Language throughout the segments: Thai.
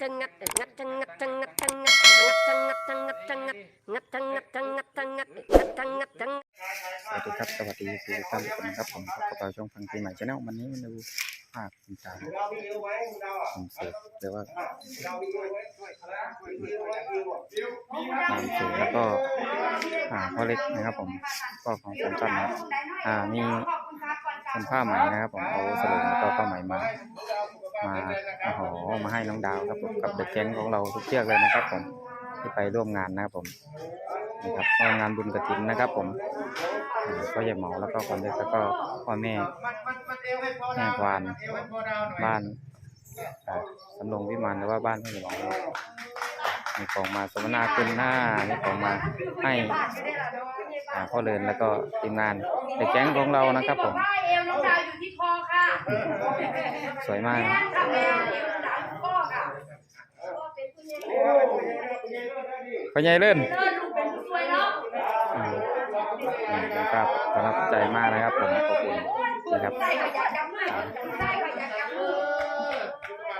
ทั้งงัดงัดทั้งงัดทั้งงัดทั้งงัดงัดทั้งงัดทั้งงัดทั้งงัดงัดทั้งงัดทั้งงัดทั้งงัดงัดทั้งงัดทั้งสวัสดีครับสวัสดีทุกท่านทุกคนครับผมพบกับเราช่องฟังปีใหม่ชาแนลวันนี้มาดูภาพคุณตาส่งเสริมหรือว่าตามเสือแล้วก็อ่าพ่อเล็กนะครับผมก็ของแฟนตันนะอ่ามีเป็นผ้าไหมนะครับผมเอาสรุปแล้วก็ผ้าไหมมา มาโอ้โหมาให้น้องดาวครับผมกับเด็กแก๊งของเราทุกเชือกเลยนะครับผมที่ไปร่วมงานนะครับผมนะครับงานบุญกระถินนะครับ ผมอ่าก็อย่าเหมาแล้วก็คนเล็กแล้วก็พ่อแม่แม่ควานบ้านสำรงวิมานหรือว่าบ้านพ่อใหญ่หมอมีของมาสมนาคุณหน้ามีของมาให้พ่อเลินแล้วก็ทีมงานเด็กแก๊งของเรานะครับผม สวยมากแม่ค่ะแม่เอวน้องดายเป็นผู้ใหญ่เล่นลูกเป็นผู้ช่วยเนาะอืมนี่นะครับประทับใจมากนะครับผมขอบคุณนะครับใส่ขยะจับมือใส่ขยะจับมือ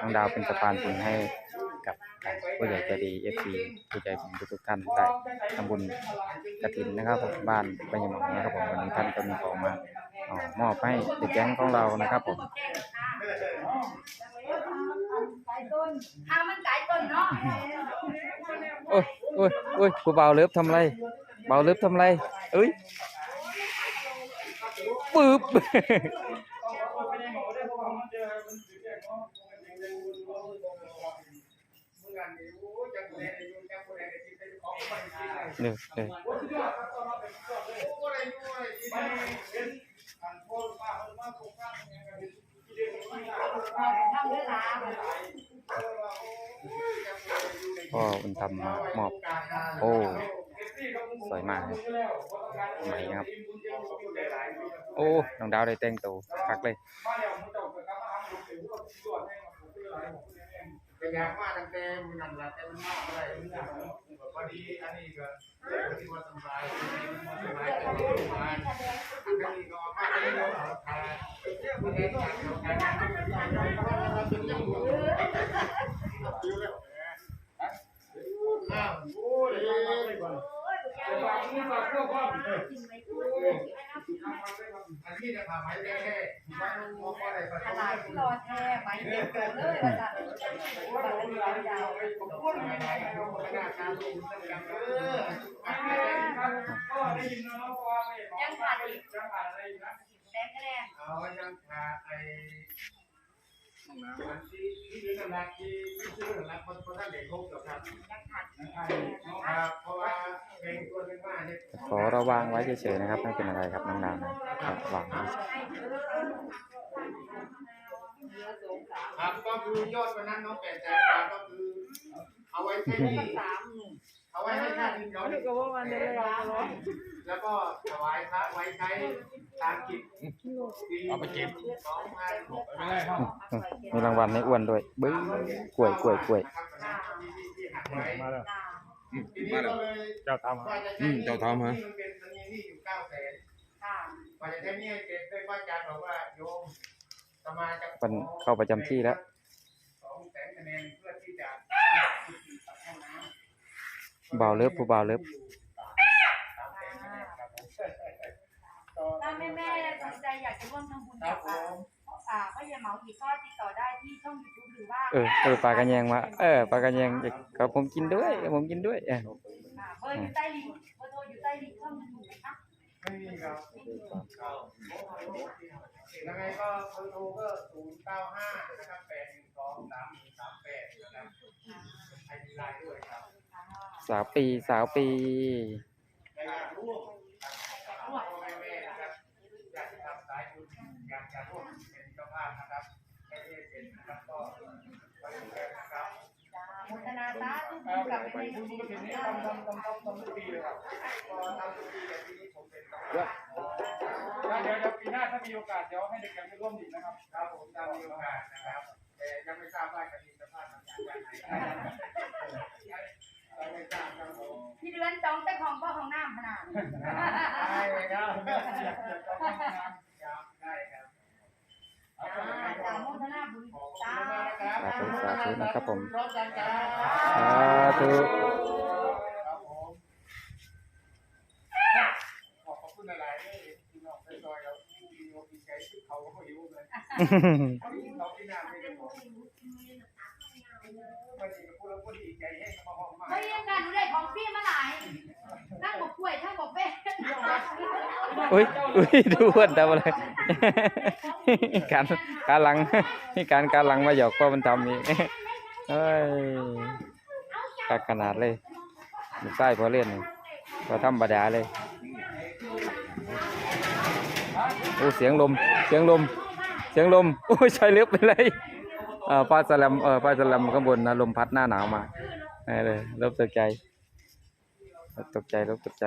น้องดาวเป็นสะพานบุญให้กับผู้ใหญ่ใจดีเอฟซีผู้ใจบุญทุกท่านได้ทำบุญกระถินนะครับผมบ้านไปัญญาหมองนะครับผมวันนี้ท่านก็มีของมา มอบให้เด็กแก๊งของเรานะครับผมทางมันไก่ต้นเนาะโอ้ยโอ้ยโอ้ยกูเบาเลิฟทำไรเบาเลิฟทำไรเอ้ยปึ๊บเดี๋ยวเดี๋ยว ทำด้วยลา พ่อบุญธรรมามอบ โอ้ สวยมากครับไหมนะครับ โอ้ น้องดาวได้แต่งตัวคักเลยเป็นยากมาตั้งแต่มันนั่นแหละแต่มันมากอะไรพอดีอันนี้ก็เรื่องที่ว่าสบายสบายแต่ไม่สบายอันนี้ก็มากเลยเนาะเรื่องมันเองจากอ้าวโอ้ยอันนี้จะทำให้แค่มันมองว่าอะไรก็ ตได้ลาดรอแท้ไปเด็กเลยว่าจะวันละยาวพูดไม่ได้เรานาดการลงทุนกันเออยังขาดอีกแดงแรงเอายังขาดอ้อันที่ที่เรื่องรักที่ที่เรื่องกคนคนนั้นเด็กเขาเกี่ยวกับยังขาดครับเราว่างตัวนึงว่าเนี่ยขอระวางไว้เฉยๆนะครับไม่เป็นอะไรครับน้องดาวนะครับวางไว้ ครับก็คือยอดวันนั้นน้องแปดแสนบาทก็คือ เอาไว้แค่นี้เอาไว้ให้ค่าดินเขาแล้วก็ถวายพระไว้ใช้ตามกิจเอาไปเก็บ สองพันหกมีรางวัลให้อ้วนด้วยบึ้งกล้วยกล้วยกล้วย มาแล้วจ้าทีนี้ก็เลยเจ้าทำว่าจะอืมเจ้าทำฮะมันเป็นมันมีหนี้อยู่เก้าแสน ค่ะ กว่าจะใช้หนี้ให้เสร็จด้วยพระอาจารย์บอกว่าโยมส มาจะมันเข้าประจำที่แล้วสองแสนคะแนนเพื่อที่จะเบาเลิฟผู้เบาเลิฟถ้าแม่แม่สนใจอยากจะร่วมทำบุญครักับบผอ่ามอ่าพ่อใหญ่เหมาอีกก็ติดต่อได้ที่ช่องยูทูบหรือว่าเออเออปลากระแยงมาเออปลากระแยงเด็กกับผมกินด้วยผมกินด้วยเอออ่าเบอร์อยู่ใต้ลิงก์เบอร์โทรอยู่ใต้ลิงก์ช่องยูทูบนะคะไม่มีครับ ยังไงก็เบอร์โทรก็ศูนย์เก้าห้านะครับแปดหนึ่งสองสามหนึ่งสามแปดนะครับไอดีไลน์ด้วยครับสาวปีสาวปี ในงานร่วมพ่อแม่แม่นะครับอยากจะทำสายบุญอยากจะร่วมเป็นเจ้าภาพนะครับให้ได้เป็นนะครับก็ไปดูกันนะครับจ้ามุทนาสาธุบุญกับแม่ไปแม่ดูยูกทูระบถิ่นนี้จ้าทำทำทำทำทำทุกปีเลยครับก็ทำทุกปีแต่ปีนี้ผมเป็น เจ้าภาพเดี๋ยวเดี๋ยวปีหน้าถ้ามีโอกาสเดี๋ยวให้เด็กแกรมไปร่วมอีกนะครับครับผมตามมีโอกาสนะครับแต่ยังไม่ทราบว่าจะมีเจ้าภาพทำงานวันไหนยังไม่ทราบครับผมพี่เดือนจองแต่ของพ่อของน้ำขนาดได้เลยครับอยากจะต้องทำงานครับได้ครับจ้าจ้ามุทนาบุญขอบจ้าคุณมากนะครับสาธุสาธุธุนะครับผมพร้อมกันครับสาธุ ครับผมขอบคุณหลายๆเลยที่น้องไปซอยเราดีอกดีใจที่เขาเขาหิวเลยเขาที่น้ำ ไม่ได้หมดมันนี่ก็พูดแล้วก็ดีใจให้เของเขาเรียกกันได้ของพี่มาหลายทั้งบอกกล้วยทั้งบอกเป้อุ้ยอุ้ยดูอ้วนทำอะไรการการหลังนี่การการหลังมาหยอกพ่อมันทำนี่เฮ้ยกักขนาดเลยใต้พอเล่นนี่พอธรรมดาเลยโอ้เสียงลมเสียงลม เสียงลม โอ้ยชายเลือกไปเลยเออป้าสลัมเออป้าสลัมข้างบนนะลมพัดหน้าหนาวมาเออเลยรบตกใจรบตกใจรบตกใจ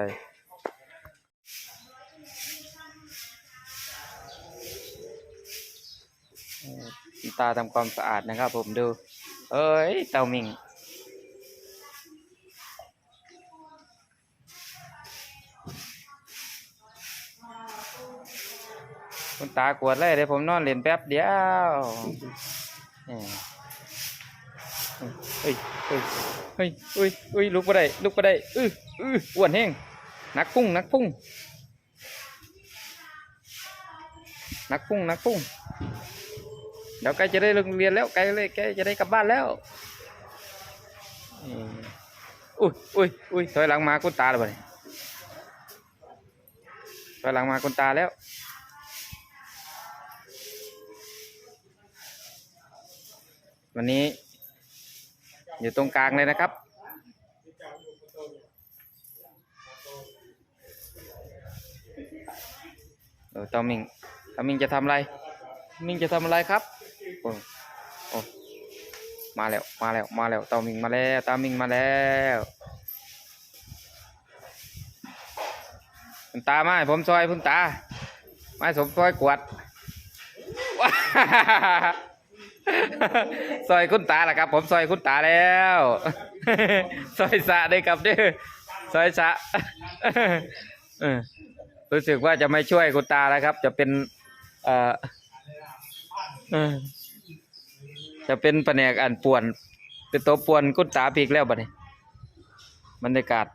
ตาทำความสะอาดนะครับผมดู เอ้ยเตามิง คุณตากวดเลยเดี๋ยวผมนอนเล่นแป๊บเดียวเฮ้ยเฮ้ยเฮ้ยเฮ้ยเฮ้ยลุกไปได้ลุกไปได้อื้ออื้ออ้วนแห้งนักพุ่งนักพุ่งนักพุ่งนักพุ่งเดี๋ยวใกล้จะได้โรงเรียนแล้วใกล้เลยใกล้จะได้กลับบ้านแล้วอุ้ยอุ้ยอุ้ยถอยหลังมาคุณตาแล้วบ่เนี่ยถอยหลังมาคุณตาแล้ว วันนี้ อยู่ตรงกลางเลยนะครับ เออตามิงตามิงจะทำอะไร มิงจะทำอะไรครับโอ้โอ้มาแล้ว มาแล้ว มาแล้วเตามิงมาแล้ว ตามิงมาแล้วคุณตามาผมซอยคุณตา ไมาให้ผมซอยกวดว้า ซอยคุณตาแหละครับ ผมซอยคุณตาแล้ว ซอยสะได้ครับเด้อซอยสะรู้สึกว่าจะไม่ช่วยคุณตาแล้วครับ จะเป็นเอ่อจะเป็นแผนกอันป่วน เป็นตัวป่วนกุดตาปีกแล้วบัดนี้บรรยากาศ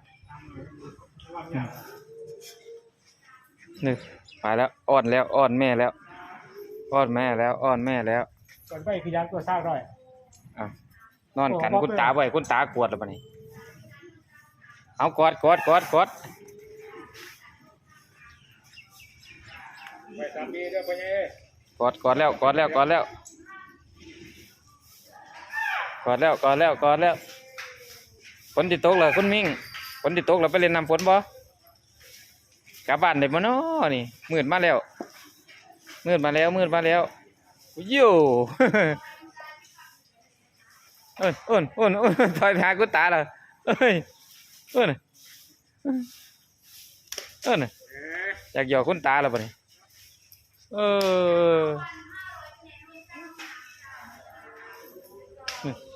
นี่ไปแล้วอ้อนแล้วอ้อนแม่แล้วอ้อนแม่แล้วอ้อนแม่แล้วก่อนไปคือยันตัวซากหน่อย อะนอนกันโอ้คุณตาไว้คุณตากวดแล้วบัดนี้เอากอดกอดกอดกอดไปสามีเด้อพ่อใหญ่กอดกอดแล้วกอดแล้วกอดแล้วกอดแล้วกอดแล้วกอดแล้วฝนติดตกเลยคุณมิ่งฝนติดตกแล้วไปเล่นน้ำฝนบ่กลับบ้านได้บ่เนาะนี่มืดมาแล้วมืดมาแล้วมืดมาแล้วโย่ เอ้ยอ้นอ้นอ้นถอยไปหาคุณตาเลยเอ้ยอ้นอ้นอยากหยอกคุณตาแล้วบ่นี่เออ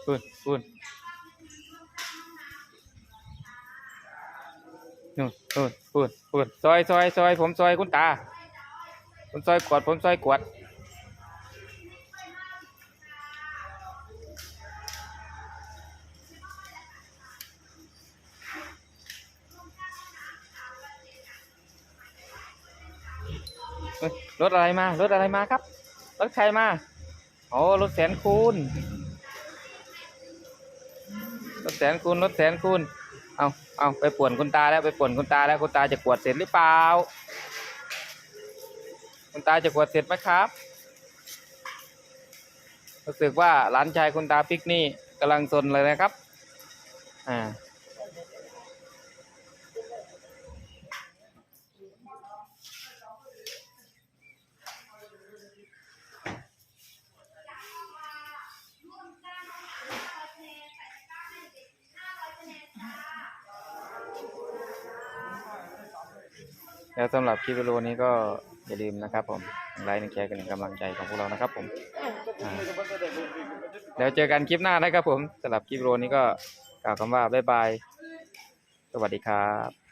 ปุ่นปุ่นนู่นปุ่นนปุ่นซอยซอยซอยผมซอยคุณตาผมซอยกวดผมซอยกวด รถอะไรมารถอะไรมาครับ รถใครมาโอ้รถแสนคูณรถแสนคูณรถแสนคูณเอาเอาไปป่วนคุณตาแล้วไปป่วนคุณตาแล้วคุณตาจะกวดเสร็จหรือเปล่า คุณตาจะกวดเสร็จไหมครับรู้สึกว่าหลานชายคุณตาปิกนี่กำลังซนเลยนะครับ อ่า แล้วสำหรับคลิปวิดีโอนี้ก็อย่าลืมนะครับผมไลค์แชร์กันเป็นกำลังใจของพวกเรานะครับผมอ่าแล้วเจอกันคลิปหน้านะครับผมสำหรับคลิปวิดีโอนี้ก็กล่าวคำว่าบ๊ายบาย สวัสดีครับ